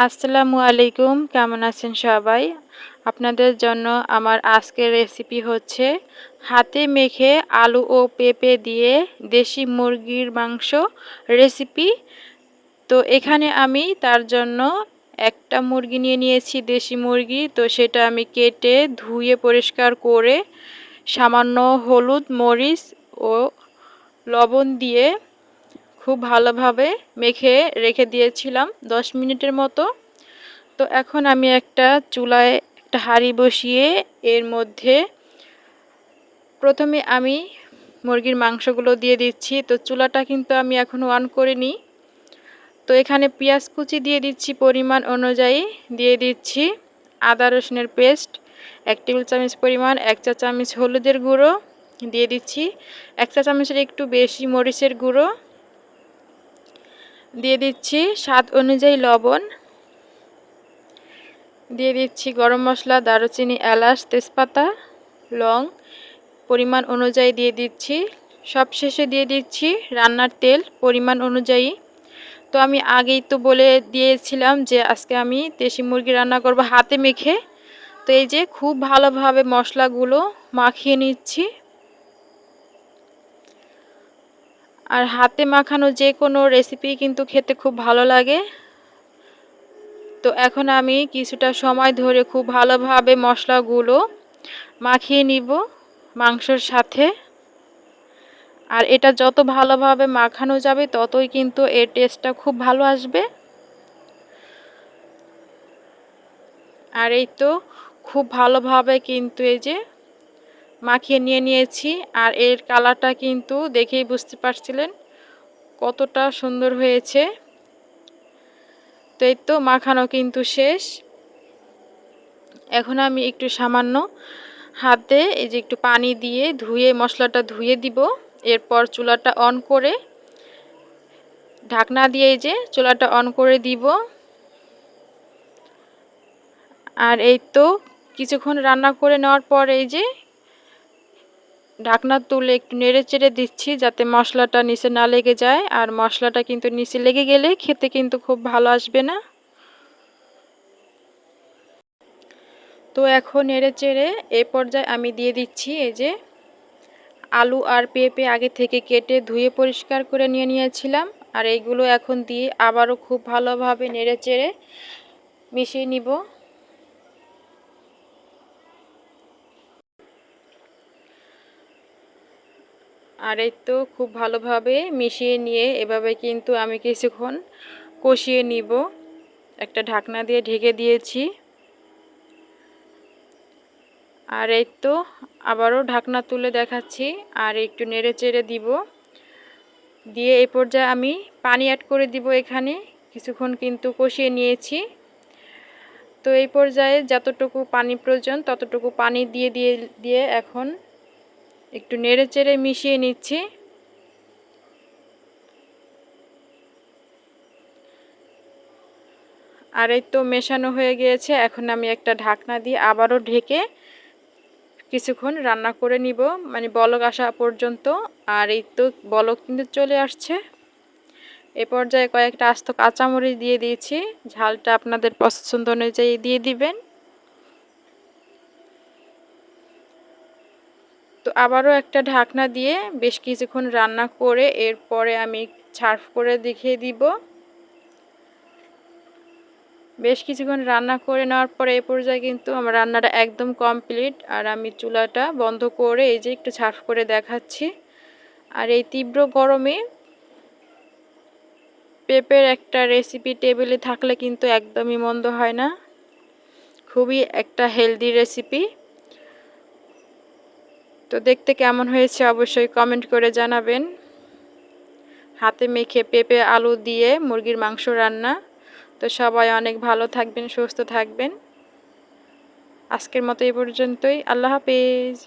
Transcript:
আসসালামু আলাইকুম, কেমন আছেন সবাই? আপনাদের জন্য আমার আজকের রেসিপি হচ্ছে হাতে মেখে আলু ও পেঁপে দিয়ে দেশি মুরগির মাংস রেসিপি তো এখানে আমি তার জন্য একটা মুরগি নিয়ে নিয়েছি, দেশি মুরগি। তো সেটা আমি কেটে ধুয়ে পরিষ্কার করে সামান্য হলুদ মরিচ ও লবণ দিয়ে খুব ভালোভাবে মেখে রেখে দিয়েছিলাম দশ মিনিটের মতো। তো এখন আমি একটা চুলায় একটা হাঁড়ি বসিয়ে এর মধ্যে প্রথমে আমি মুরগির মাংসগুলো দিয়ে দিচ্ছি। তো চুলাটা কিন্তু আমি এখন অন করিনি। তো এখানে পেঁয়াজ কুচি দিয়ে দিচ্ছি পরিমাণ অনুযায়ী। দিয়ে দিচ্ছি আদা রসুনের পেস্ট, এক টেবিল চামচ পরিমাণ, এক চা চামচ হলুদের গুঁড়ো। দিয়ে দিচ্ছি এক চা চামচের একটু বেশি মরিচের গুঁড়ো। দিয়ে দিচ্ছি স্বাদ অনুযায়ী লবণ। দিয়ে দিচ্ছি গরম মশলা, দারুচিনি, এলাচ, তেজপাতা, লং। পরিমাণ অনুযায়ী দিয়ে দিচ্ছি। সব শেষে দিয়ে দিচ্ছি রান্নার তেল পরিমাণ অনুযায়ী। তো আমি আগেই তো বলে দিয়েছিলাম যে আজকে আমি দেশি মুরগি রান্না করব হাতে মেখে। তো এই যে খুব ভালোভাবে মশলাগুলো মাখিয়ে নিচ্ছি। আর হাতে মাখানো যে কোনো রেসিপি কিন্তু খেতে খুব ভালো লাগে। তো এখন আমি কিছুটা সময় ধরে খুব ভালোভাবে মশলাগুলো মাখিয়ে নিব মাংসর সাথে। আর এটা যত ভালোভাবে মাখানো যাবে ততই কিন্তু এর টেস্টটা খুব ভালো আসবে। আর এই তো খুব ভালোভাবে কিন্তু এই যে মাখিয়ে নিয়ে নিয়েছি আর এর কালারটা কিন্তু দেখেই বুঝতে পারছিলেন কতটা সুন্দর হয়েছে। তো এই তো মাখানো কিন্তু শেষ। এখন আমি একটু সামান্য হাতে এই যে একটু পানি দিয়ে ধুয়ে, মশলাটা ধুয়ে দিব। এরপর চুলাটা অন করে ঢাকনা দিয়ে যে চুলাটা অন করে দিব। আর এই তো কিছুক্ষণ রান্না করে নেওয়ার পর এই যে ঢাকনা তুলে একটু নেড়ে চেড়ে দিচ্ছি যাতে মশলাটা নিচে না লেগে যায়। আর মশলাটা কিন্তু নিচে লেগে গেলে খেতে কিন্তু খুব ভালো আসবে না। তো এখন নেড়ে চেড়ে এই পর্যায়ে আমি দিয়ে দিচ্ছি এই যে আলু আর পেঁপে আগে থেকে কেটে ধুয়ে পরিষ্কার করে নিয়ে নিয়েছিলাম। আর এইগুলো এখন দিয়ে আবারও খুব ভালোভাবে নেড়ে চেড়ে মিশিয়ে নিব। আর এই তো খুব ভালোভাবে মিশিয়ে নিয়ে এভাবে কিন্তু আমি কিছুক্ষণ কষিয়ে নিব। একটা ঢাকনা দিয়ে ঢেকে দিয়েছি। আর এই তো আবারও ঢাকনা তুলে দেখাচ্ছি আর একটু নেড়ে চেড়ে দিব। দিয়ে এই পর্যায়ে আমি পানি অ্যাড করে দিব এখানে। কিছুক্ষণ কিন্তু কষিয়ে নিয়েছি। তো এই পর্যায়ে যতটুকু পানি প্রয়োজন ততটুকু পানি দিয়ে দিয়ে দিয়ে এখন একটু নেড়ে চেড়ে মিশিয়ে নিচ্ছি। আর এই তো মেশানো হয়ে গিয়েছে, এখন আমি একটা ঢাকনা দিয়ে আবারও ঢেকে কিছুক্ষণ রান্না করে নিব মানে বলক আসা পর্যন্ত। আর এই তো বলক কিন্তু চলে আসছে। এ পর্যায়ে কয়েকটা আস্ত কাঁচামরিচ দিয়ে দিয়েছি, ঝালটা আপনাদের পছন্দ অনুযায়ী দিয়ে দিবেন। তো আবারও একটা ঢাকনা দিয়ে বেশ কিছুক্ষণ রান্না করে এরপরে আমি ছার্ফ করে দেখিয়ে দিব। বেশ কিছুক্ষণ রান্না করে নেওয়ার পরে এই পর্যায়ে কিন্তু আমার রান্নাটা একদম কমপ্লিট আর আমি চুলাটা বন্ধ করে এই যে একটু ছার্ফ করে দেখাচ্ছি। আর এই তীব্র গরমে পেঁপের একটা রেসিপি টেবিলে থাকলে কিন্তু একদমই মন্দ হয় না। খুবই একটা হেলদি রেসিপি তো দেখতে কেমন হয়েছে অবশ্যই কমেন্ট করে জানাবেন। হাতে মেখে পেঁপে, আলু দিয়ে মুরগির মাংস রান্না। তো সবাই অনেক ভালো থাকবেন, সুস্থ থাকবেন। আজকের মতো এই পর্যন্তই। আল্লাহ হাফিজ।